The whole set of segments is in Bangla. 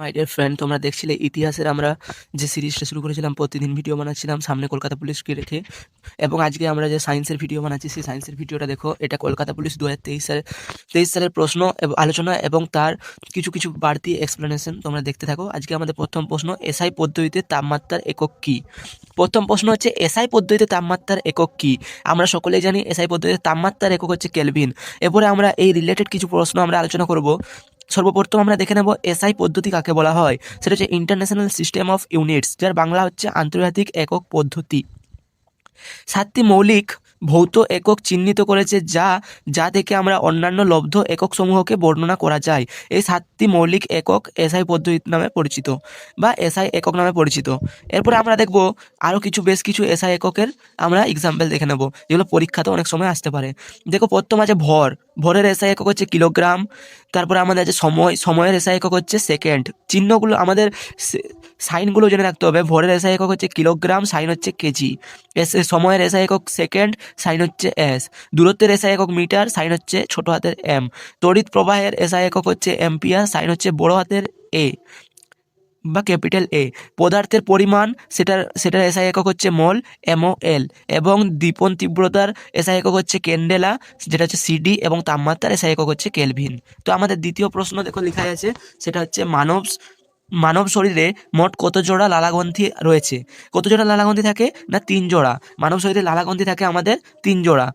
মাই ডিয়ার ফ্রেন্ড তোমরা দেখছিলে ইতিহাসের আমরা যে সিরিজটা শুরু করেছিলাম, প্রতিদিন ভিডিও বানাচ্ছিলাম, সামনে কলকাতা পুলিশকে রেখে। এবং আজকে আমরা যে সায়েন্সের ভিডিও বানাচ্ছি, সেই সায়েন্সের ভিডিওটা দেখো, এটা কলকাতা পুলিশ দু হাজার তেইশ সালের তেইশ সালের প্রশ্ন এবং আলোচনা এবং তার কিছু কিছু বাড়তি এক্সপ্লেনেশন তোমরা দেখতে থাকো। আজকে আমাদের প্রথম প্রশ্ন, এসআই পদ্ধতিতে তাপমাত্রার একক কী? প্রথম প্রশ্ন হচ্ছে, এসআই পদ্ধতিতে তাপমাত্রার একক কী? আমরা সকলেই জানি এসআই পদ্ধতিতে তাপমাত্রার একক হচ্ছে কেলভিন এরপরে আমরা এই রিলেটেড কিছু প্রশ্ন আমরা আলোচনা করব। সর্বপ্রথম আমরা দেখে নেব এসআই পদ্ধতি কাকে বলা হয়। সেটা হচ্ছে ইন্টারন্যাশনাল সিস্টেম অফ ইউনিটস যার বাংলা হচ্ছে আন্তর্জাতিক একক পদ্ধতি। সাতটি মৌলিক ভৌত একক চিহ্নিত করেছে যা যা থেকে আমরা অন্যান্য লব্ধ একক সমূহকে বর্ণনা করা যায়। এই সাতটি মৌলিক একক এসআই পদ্ধতি নামে পরিচিত, বা এসআই একক নামে পরিচিত। এরপরে আমরা দেখব আরও কিছু, বেশ কিছু এসআই এককের আমরা এক্সাম্পল দেখে নেব, যেগুলো পরীক্ষাতে অনেক সময় আসতে পারে। দেখো, প্রথম আছে ভর। ভরের এসআই একক হচ্ছে কিলোগ্রাম, তারপরে আমাদের আছে সময়, সময়ের এসআই একক হচ্ছে সেকেন্ড। চিহ্নগুলো আমাদের সাইনগুলো জেনে রাখতে হবে। ভরের এসআই একক হচ্ছে কিলোগ্রাম, সাইন হচ্ছে কেজি। এস সময়ের এসআই একক সেকেন্ড, সাইন হচ্ছে এস। দূরত্বের এসআই একক মিটার, সাইন হচ্ছে ছোট হাতের এম। তড়িৎ প্রবাহের এসআই একক হচ্ছে এম্পিয়ার সাইন হচ্ছে বড় হাতের এ বা ক্যাপিটাল এ। পদার্থের পরিমাণ, সেটার সেটার এসআই একক হচ্ছে মল এমও এল এবং দীপন তীব্রতার এসআই একক হচ্ছে ক্যান্ডেলা, যেটা হচ্ছে সিডি এবং তাপমাত্রার এসআই একক হচ্ছে কেলভিন। তো আমাদের দ্বিতীয় প্রশ্ন দেখো লেখা আছে, সেটা হচ্ছে মানব মানব শরীরে মোট কত জোড়া লালাগন্থি রয়েছে? কত জোড়া লালাগন্থি থাকে? না, তিন জোড়া। মানব শরীরে লালাগন্থি থাকে আমাদের তিন জোড়া।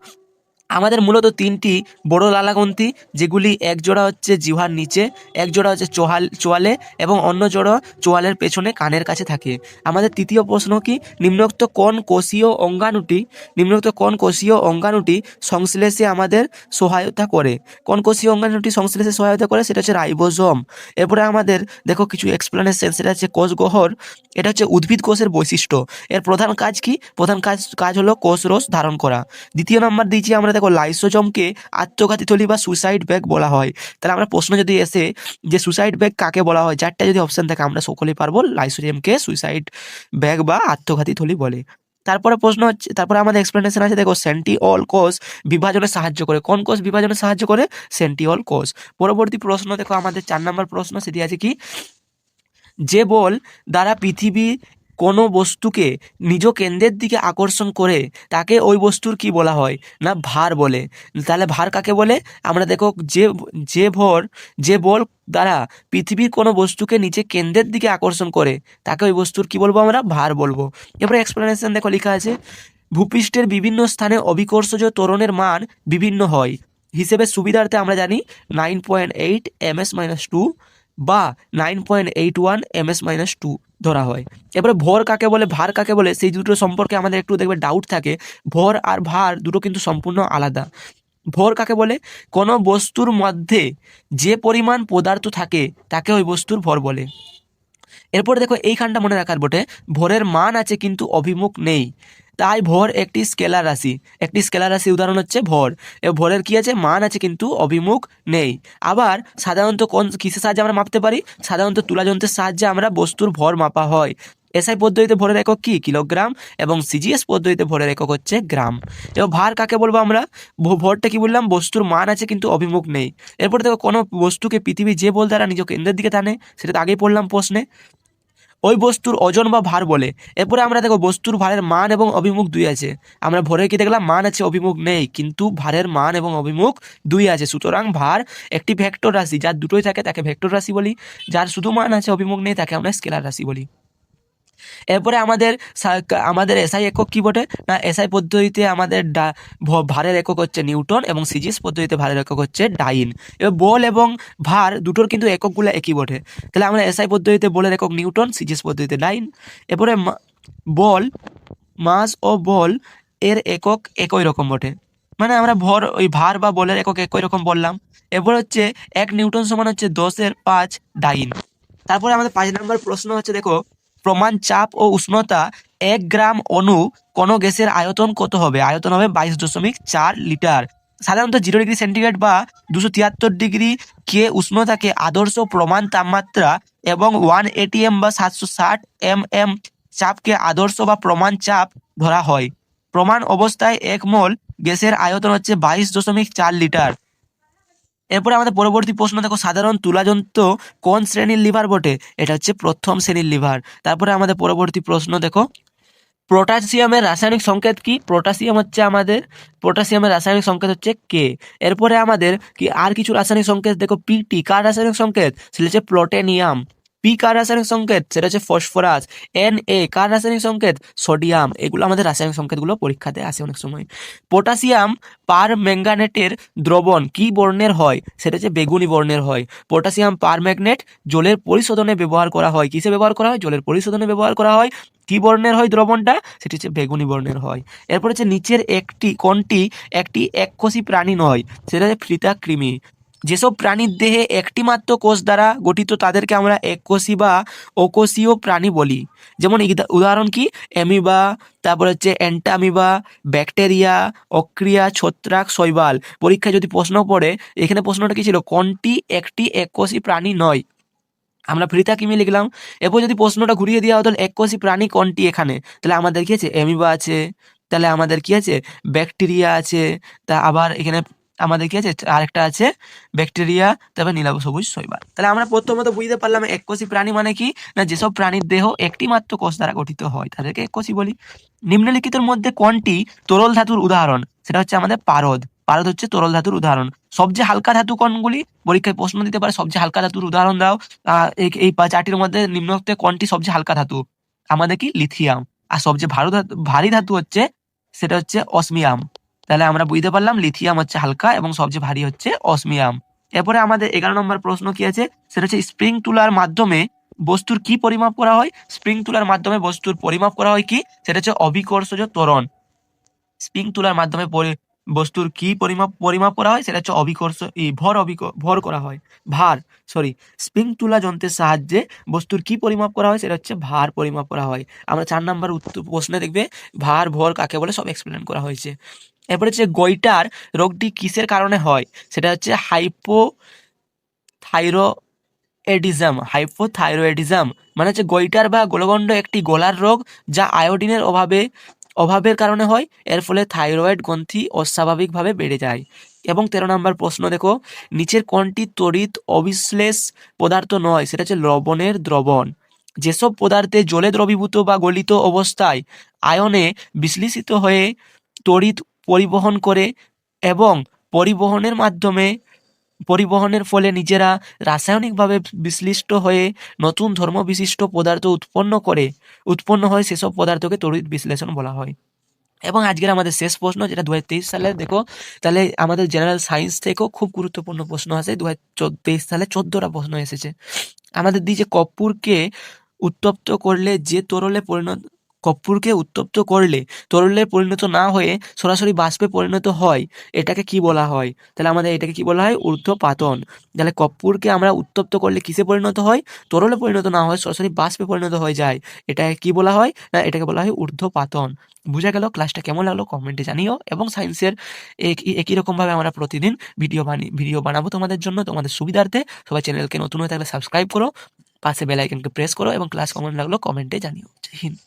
আমাদের মূলত তিনটি বড় লালাগ্রন্থি যেগুলি এক জোড়া হচ্ছে জিহ্বার নিচে, এক জোড়া হচ্ছে চোহাল, চোয়ালে এবং অন্য জোড়া চোয়ালের পেছনে কানের কাছে থাকে। আমাদের তৃতীয় প্রশ্ন কি? নিম্নোক্ত কোন কোষীয় অঙ্গাণুটি, নিম্নোক্ত কোন কোষীয় অঙ্গাণুটি সংশ্লেষে আমাদের সহায়তা করে। কোন কোষীয় অঙ্গাণুটি সংশ্লেষে সহায়তা করে সেটা হচ্ছে রাইবোজোম। এরপরে আমাদের দেখো কিছু এক্সপ্লেনেশন সেটা হচ্ছে কোষ গহর এটা হচ্ছে উদ্ভিদ কোষের বৈশিষ্ট্য। এর প্রধান কাজ কি? প্রধান কাজ কাজ হলো কোষ রস ধারণ করা। দ্বিতীয় নম্বর দিয়েছি আমরা দেখো লাইসোজমকে আত্মঘাতী থলি বা সুসাইড ব্যাগ বলা হয়। তাহলে আমরা প্রশ্ন যদি এসে যে সুসাইড ব্যাগ কাকে বলা হয়? চারটা যদি অপশন থাকে, আমরা সকলেই পারব লাইসোজমকে সুইসাইড ব্যাগ বা আত্মঘাতী থলি বলে। তারপরে প্রশ্ন হচ্ছে, তারপরে আমাদের এক্সপ্লেনেশন আছে, দেখো সেন্টিঅল কোষ বিভাজনে সাহায্য করে। কোন কোষ বিভাজনে সাহায্য করে? সেন্টিঅল কোষ পরবর্তী প্রশ্ন, দেখো আমাদের চার নম্বর প্রশ্ন, সেটি আছে কি? যে বল দ্বারা পৃথিবী কোনো বস্তুকে নিজ কেন্দ্রের দিকে আকর্ষণ করে তাকে ওই বস্তুর কি বলা হয়? না, ভার বলে। তাহলে ভার কাকে বলে? আমরা দেখো যে যে ভর, যে বল দ্বারা পৃথিবীর কোনো বস্তুকে নিচে কেন্দ্রের দিকে আকর্ষণ করে, তাকে ওই বস্তুর কি বলব আমরা? ভার বলব। এবারে এক্সপ্লেনেশন দেখো লেখা আছে, ভূপৃষ্ঠের বিভিন্ন স্থানে অবিকর্ষজ ত্বরণের মান বিভিন্ন হয়। হিসেবে সুবিধার্থে আমরা জানি nine point eight M S minus two বা nine point eight one M S minus two ধরা হয়। এবারে ভর কাকে বলে, ভার কাকে বলে, সেই দুটো সম্পর্কে আমাদের একটু দেখবে ডাউট থাকে। ভর আর ভার দুটো কিন্তু সম্পূর্ণ আলাদা। ভর কাকে বলে? কোনো বস্তুর মধ্যে যে পরিমাণ পদার্থ থাকে, তাকে ওই বস্তুর ভর বলে। এরপরে দেখো, এইখানটা মনে রাখার বটে, ভরের মান আছে কিন্তু অভিমুখ নেই। তাই ভর একটি স্কেলার রাশি। একটি স্কেলার রাশি উদাহরণ হচ্ছে ভর। এ ভরের কি আছে? মান আছে কিন্তু অভিমুখ নেই। আবার সাধারণত কোন, কিসের সাহায্যে আমরা মাপতে পারি? সাধারণত তুলা যন্ত্রের সাহায্যে আমরা বস্তুর ভর মাপা হয়। এসআই পদ্ধতিতে ভরের একক কি? কিলোগ্রাম। এবং সিজিএস পদ্ধতিতে ভরের একক হচ্ছে গ্রাম। এবং ভার কাকে বলব আমরা? ভরটা কি বললাম? বস্তুর মান আছে কিন্তু অভিমুখ নেই। এরপর দেখো কোনো বস্তুকে পৃথিবী যে বল দ্বারা নিজ কেন্দ্রের দিকে টানে, সেটা তো আগেই পড়লাম প্রশ্নে। ওই বস্তুর ওজন বা ভার বলে। এরপরে আমরা দেখো বস্তুর ভারের মান এবং অভিমুখ দুই আছে। আমরা ভরে কি দেখলাম? মান আছে, অভিমুখ নেই। কিন্তু ভারের মান এবং অভিমুখ দুই আছে। সুতরাং ভার একটি ভেক্টর রাশি, যার দুটোই থাকে তাকে ভেক্টর রাশি বলি। যার শুধু মান আছে, অভিমুখ নেই, তাকে আমরা স্কেলার রাশি বলি। এরপরে আমাদের আমাদের এসআই একক কি বটে না এসআই পদ্ধতিতে আমাদের ডা- ভারের একক হচ্ছে নিউটন এবং সিজিস পদ্ধতিতে ভারের একক হচ্ছে ডাইন। এবার বল এবং ভার দুটোর কিন্তু এককগুলো একই বটে তাহলে আমরা এসআই পদ্ধতিতে বলের একক নিউটন সিজিস পদ্ধতিতে ডাইন। এরপরে বল, মাস ও বল এর একক একই রকম বটে। মানে আমরা ভর, ওই ভার বা বলের একক একই রকম বললাম। এরপর হচ্ছে এক নিউটন সমান হচ্ছে দশের পাঁচ ডাইন। তারপরে আমাদের পাঁচ নম্বর প্রশ্ন হচ্ছে, দেখো প্রমাণ চাপ ও উষ্ণতা এক গ্রাম অণু কোনো গ্যাসের আয়তন কত হবে? আয়তন হবে বাইশ দশমিক চার লিটার। সাধারণত জিরো ডিগ্রি সেন্টিগ্রেড বা দুশো তিয়াত্তর ডিগ্রি কে উষ্ণতাকে আদর্শ প্রমাণ তাপমাত্রা এবং ওয়ান এটিএম বা সাতশো ষাট এম এম চাপকে আদর্শ বা প্রমাণ চাপ ধরা হয়। প্রমাণ অবস্থায় এক মোল গ্যাসের আয়তন হচ্ছে বাইশ দশমিক চার লিটার। এরপরে আমাদের পরবর্তী প্রশ্ন, দেখো, সাধারণ তুলাযন্ত্র কোন শ্রেণির লিভার বটে? এটা হচ্ছে প্রথম শ্রেণির লিভার। তারপরে আমাদের পরবর্তী প্রশ্ন, দেখো, পটাশিয়ামের রাসায়নিক সংকেত কি? পটাশিয়াম হচ্ছে আমাদের, পটাশিয়ামের রাসায়নিক সংকেত হচ্ছে কে এরপরে আমাদের কি আর কিছু রাসায়নিক সংকেত? দেখো পিটি কার রাসায়নিক সংকেত? সেটা হচ্ছে প্লোটেনিয়াম পি কার রাসায়নিক সংকেত, সেটা হচ্ছে ফসফরাস এন এ কার রাসায়নিক সংকেত সোডিয়াম এগুলো আমাদের রাসায়নিক সংকেতগুলো পরীক্ষাতে আসে অনেক সময়। পটাশিয়াম পার ম্যাঙ্গানেটের দ্রবণ কি বর্ণের হয়? সেটা হচ্ছে বেগুনি বর্ণের হয়। পটাশিয়াম পার ম্যাগনেট জলের পরিশোধনে ব্যবহার করা হয়। কিসে ব্যবহার করা হয়? জলের পরিশোধনে ব্যবহার করা হয়। কি বর্ণের হয় দ্রবণটা? সেটি হচ্ছে বেগুনি বর্ণের হয়। এরপর হচ্ছে নিচের একটি কোনটি একটি এককোষী প্রাণী নয়, সেটা হচ্ছে ফ্রিতা কৃমি যেসব প্রাণীর দেহে একটি মাত্র কোষ দ্বারা গঠিত তাদেরকে আমরা এককোষী বা অকোষীয় প্রাণী বলি। যেমন উদাহরণ কি? অ্যামিবা, তারপর হচ্ছে অ্যান্টামিবা, ব্যাকটেরিয়া, অক্রিয়া, ছত্রাক, শৈবাল। পরীক্ষায় যদি প্রশ্ন পড়ে, এখানে প্রশ্নটা কি ছিল? কোনটি একটি এককোষী প্রাণী নয়? আমরা ফ্রিতা কিমি লিখলাম। এরপর যদি প্রশ্নটা ঘুরিয়ে দেওয়া হতো এককোষী প্রাণী কোনটি এখানে? তাহলে আমাদের কি আছে? অ্যামিবা আছে, তাহলে আমাদের কি আছে? ব্যাকটেরিয়া আছে, তা আবার এখানে আমাদের কি আছে? আরেকটা আছে ব্যাকটেরিয়া তারপর নীলাভ সবুজ শৈবাল। তাহলে আমরা প্রথমত বুঝতে পারলাম এককোষী প্রাণী মানে কি? না, যেসব প্রাণীর দেহ একটি মাত্র কোষ দ্বারা গঠিত হয়, তাদেরকে এককোষী বলি। নিম্নলিখিতের মধ্যে কোনটি তরল ধাতুর উদাহরণ? সেটা হচ্ছে আমাদের পারদ। পারদ হচ্ছে তরল ধাতুর উদাহরণ। সবচেয়ে হালকা ধাতু কোনগুলি? পরীক্ষায় প্রশ্ন দিতে পারে, সবচেয়ে হালকা ধাতুর উদাহরণ দাও। এই- চারটির মধ্যে নিম্নোক্ত কোনটি সবচেয়ে হালকা ধাতু? আমাদের কি? লিথিয়াম। আর সবচেয়ে ভারী ধাতু হচ্ছে, সেটা হচ্ছে অসমিয়াম। তাহলে আমরা বুঝতে পারলাম লিথিয়াম হচ্ছে হালকা এবং সবচেয়ে ভারী হচ্ছে অসমিয়াম এরপরে আমাদের এগারো নম্বর প্রশ্ন কি আছে? সেটা হচ্ছে স্প্রিং তুলার মাধ্যমে বস্তুর কি পরিমাপ করা হয়? স্প্রিং তুলার মাধ্যমে বস্তুর পরিমাপ করা হয় কি? সেটা হচ্ছে অবিকর্ষজ ত্বরণ। স্প্রিং তুলার মাধ্যমে বস্তুর কি পরিমাপ পরিমাপ করা হয়? সেটা হচ্ছে অবিকর্ষ ভর অবিক ভর করা হয়। ভার সরি স্প্রিং তুলা যন্ত্রের সাহায্যে বস্তুর কি পরিমাপ করা হয়? সেটা হচ্ছে ভার পরিমাপ করা হয়। আমরা চার নাম্বার প্রশ্নে দেখবে ভার, ভর কাকে বলে? সব এক্সপ্লেন করা হয়েছে। এরপরে হচ্ছে গইটার রোগটি কিসের কারণে হয়? সেটা হচ্ছে হাইপো থাইরো থাইরোয়েডিজম হাইপোথাইরয়েডিজম মানে হচ্ছে গইটার বা গোলগণ্ড একটি গলার রোগ যা আয়োডিনের অভাবে, অভাবের কারণে হয়। এর ফলে থাইরয়েড গ্রন্থি অস্বাভাবিকভাবে বেড়ে যায়। এবং তেরো নম্বর প্রশ্ন, দেখো, নিচের কোনটি তড়িৎ অবিশ্লেষ পদার্থ নয়, সেটা হচ্ছে লবণের দ্রবণ। যেসব পদার্থে জলে দ্রবীভূত বা গলিত অবস্থায় আয়নে বিশ্লেষিত হয়ে তড়িৎ পরিবহন করে এবং পরিবহনের মাধ্যমে, পরিবহনের ফলে নিজেরা রাসায়নিকভাবে বিশ্লিষ্ট হয়ে নতুন ধর্ম বিশিষ্ট পদার্থ উৎপন্ন করে, উৎপন্ন হয় সেসব পদার্থকে তড়িৎ বিশ্লেষণ বলা হয়। এবং আজকের আমাদের শেষ প্রশ্ন, যেটা দু হাজার তেইশ সালে দেখো, তাহলে আমাদের জেনারেল সায়েন্স থেকেও খুব গুরুত্বপূর্ণ প্রশ্ন আছে দু সালে চোদ্দটা প্রশ্ন এসেছে। আমাদের দিয়ে যে কর্পূরকে উত্তপ্ত করলে যে তরলে পরিণত কর্পূরকে উত্তপ্ত করলে তরলে পরিণত না হয়ে সরাসরি বাষ্পে পরিণত হয়, এটাকে কি বলা হয়? তাহলে আমাদের এটাকে কি বলা হয়? ঊর্ধ্বপাতন। তাহলে কর্পূরকে আমরা উত্তপ্ত করলে কিসে পরিণত হয়? তরলে পরিণত না হয় সরাসরি বাষ্পে পরিণত হয়ে যায়। এটাকে কি বলা হয়? না, এটাকে বলা হয় ঊর্ধ্বপাতন। বুঝা গেল? ক্লাসটা কেমন লাগল? কমেন্টে জানিও এবং সায়েন্সের একই একই রকমভাবে আমরা প্রতিদিন ভিডিও বানি, ভিডিও বানাবো তোমাদের জন্য, তোমাদের সুবিধার্থে। সবাই চ্যানেলকে নতুন হয়ে থাকলে সাবস্ক্রাইব করো, পাশে বেল আইকনকে প্রেস করো এবং ক্লাস কেমন লাগল? কমেন্টে জানিও। জয় হিন্দ।